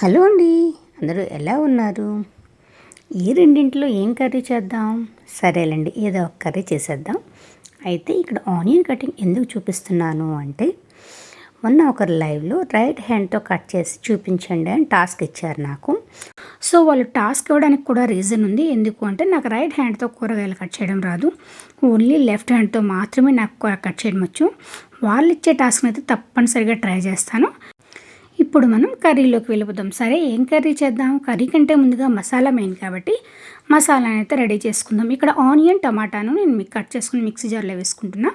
Hello అండి అందరూ ఎలా ఉన్నారు? ఈ రెండింటిలో ఏం కర్రీ చేద్దాం? సరేలేండి ఏదో ఒక కర్రీ చేసేద్దాం. అయితే ఇక్కడ ఆనియన్ కటింగ్ ఎందుకు చూపిస్తున్నాను అంటే మొన్న ఒకరు లైవ్లో రైట్ హ్యాండ్తో కట్ చేసి చూపించండి అని టాస్క్ ఇచ్చారు నాకు. సో వాళ్ళు టాస్క్ ఇవ్వడానికి కూడా రీజన్ ఉంది. ఎందుకు అంటే నాకు రైట్ హ్యాండ్తో కూరగాయలు కట్ చేయడం రాదు. ఓన్లీ లెఫ్ట్ హ్యాండ్తో మాత్రమే నాకు కట్ చేయడం వచ్చు. వాళ్ళు ఇచ్చే టాస్క్ని అయితే తప్పనిసరిగా ట్రై చేస్తాను. ఇప్పుడు మనం కర్రీలోకి వెళ్ళిపోదాం. సరే ఏం కర్రీ చేద్దాం? కర్రీ కంటే ముందుగా మసాలా మెయిన్ కాబట్టి మసాలాని అయితే రెడీ చేసుకుందాం. ఇక్కడ ఆనియన్ టమాటాను నేను మీకు కట్ చేసుకుని మిక్సీ జార్లో వేసుకుంటున్నా.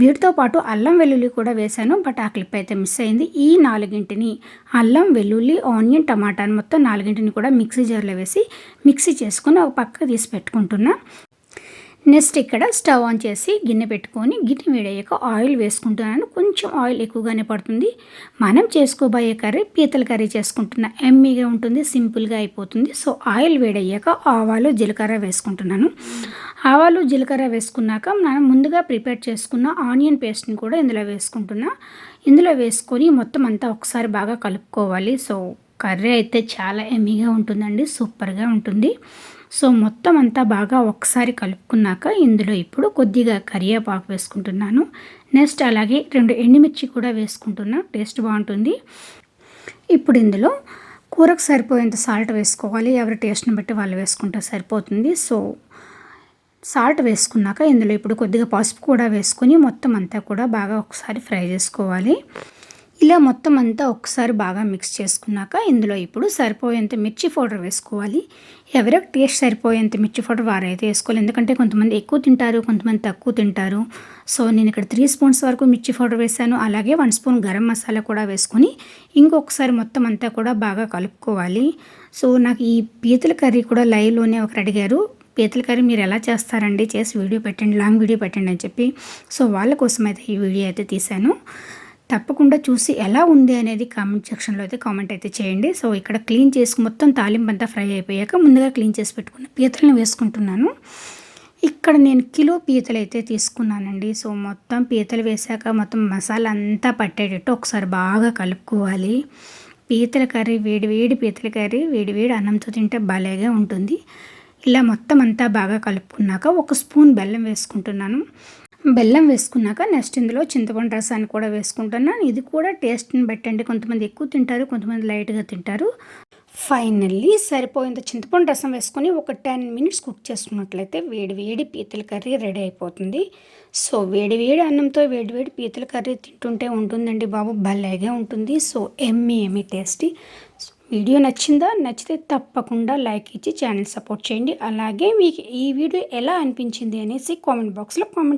వీటితో పాటు అల్లం వెల్లుల్లి కూడా వేశాను బట్ ఆ క్లిప్ అయితే మిస్ అయింది. ఈ నాలుగింటిని అల్లం వెల్లుల్లి ఆనియన్ టమాటాను మొత్తం నాలుగింటిని కూడా మిక్సీ జార్లో వేసి మిక్సీ చేసుకుని ఒక పక్క తీసి పెట్టుకుంటున్నా. నెక్స్ట్ ఇక్కడ స్టవ్ ఆన్ చేసి గిన్నె పెట్టుకొని గిన్నె వేడయ్యాక ఆయిల్ వేసుకుంటున్నాను. కొంచెం ఆయిల్ ఎక్కువగానే పడుతుంది. మనం చేసుకోబోయే కర్రీ పీతల కర్రీ చేసుకుంటున్న ఎమ్మీగా ఉంటుంది సింపుల్గా అయిపోతుంది. సో ఆయిల్ వేడయ్యాక ఆవాలు జీలకర్ర వేసుకుంటున్నాను. ఆవాలు జీలకర్ర వేసుకున్నాక మనం ముందుగా ప్రిపేర్ చేసుకున్న ఆనియన్ పేస్ట్ని కూడా ఇందులో వేసుకుంటున్నా. ఇందులో వేసుకొని మొత్తం అంతా ఒకసారి బాగా కలుపుకోవాలి. సో కర్రీ అయితే చాలా ఎమ్మీగా ఉంటుందండి సూపర్గా ఉంటుంది. సో మొత్తం అంతా బాగా ఒకసారి కలుపుకున్నాక ఇందులో ఇప్పుడు కొద్దిగా కరివేపాకు వేసుకుంటున్నాను. నెక్స్ట్ అలాగే రెండు ఎండుమిర్చి కూడా వేసుకుంటున్నా టేస్ట్ బాగుంటుంది. ఇప్పుడు ఇందులో కూరకు సరిపోయేంత సాల్ట్ వేసుకోవాలి ఎవరి టేస్ట్ని బట్టి వాళ్ళు వేసుకుంటే సరిపోతుంది. సో సాల్ట్ వేసుకున్నాక ఇందులో ఇప్పుడు కొద్దిగా పసుపు కూడా వేసుకొని మొత్తం అంతా కూడా బాగా ఒకసారి ఫ్రై చేసుకోవాలి. ఇలా మొత్తం అంతా ఒకసారి బాగా మిక్స్ చేసుకున్నాక ఇందులో ఇప్పుడు సరిపోయేంత మిర్చి పౌడర్ వేసుకోవాలి. ఎవరికి టేస్ట్ సరిపోయేంత మిర్చి పౌడర్ వారైతే వేసుకోవాలి. ఎందుకంటే కొంతమంది ఎక్కువ తింటారు కొంతమంది తక్కువ తింటారు. సో నేను ఇక్కడ త్రీ స్పూన్స్ వరకు మిర్చి పౌడర్ వేసాను అలాగే వన్ స్పూన్ గరం మసాలా కూడా వేసుకొని ఇంకొకసారి మొత్తం అంతా కూడా బాగా కలుపుకోవాలి. సో నాకు ఈ పీతల కర్రీ కూడా లైవ్లోనే ఒకరు అడిగారు. పీతల కర్రీ మీరు ఎలా చేస్తారండి? చేసి వీడియో పెట్టండి లాంగ్ వీడియో పెట్టండి అని చెప్పి. సో వాళ్ళ కోసం అయితే ఈ వీడియో అయితే తీశాను. తప్పకుండా చూసి ఎలా ఉంది అనేది కామెంట్ సెక్షన్లో అయితే కామెంట్ అయితే చేయండి. సో ఇక్కడ క్లీన్ చేసి మొత్తం తాలింపు అంతా ఫ్రై అయిపోయాక ముందుగా క్లీన్ చేసి పెట్టుకున్న పీతలను వేసుకుంటున్నాను. ఇక్కడ నేను కిలో పీతలు అయితే తీసుకున్నానండి. సో మొత్తం పీతలు వేసాక మొత్తం మసాలా అంతా పట్టేటట్టు ఒకసారి బాగా కలుపుకోవాలి. పీతల కర్రీ వేడి వేడి పీతల కర్రీ వేడి వేడి అన్నంతో తింటే భలేగా ఉంటుంది. ఇలా మొత్తం అంతా బాగా కలుపుకున్నాక ఒక స్పూన్ బెల్లం వేసుకుంటున్నాను. బెల్లం వేసుకున్నాక నెక్స్ట్ ఇందులో చింతపండు రసాన్ని కూడా వేసుకుంటున్నాను ఇది కూడా టేస్ట్ని బట్టండి. కొంతమంది ఎక్కువ తింటారు కొంతమంది లైట్గా తింటారు. ఫైనల్లీ సరిపోయేంత చింతపండు రసం వేసుకొని ఒక టెన్ మినిట్స్ కుక్ చేసుకున్నట్లయితే వేడి వేడి పీతల కర్రీ రెడీ అయిపోతుంది. సో వేడి వేడి అన్నంతో వేడి వేడి పీతల కర్రీ తింటుంటే ఉంటుందండి బాబు భలేగా ఉంటుంది. So yummy yummy tasty. Video నచ్చిందా? నచ్చితే తప్పకుండా లైక్ ఇచ్చి ఛానల్ సపోర్ట్ చేయండి. అలాగే మీకు ఈ వీడియో ఎలా అనిపించింది అనేసి కామెంట్ బాక్స్లో కామెంట్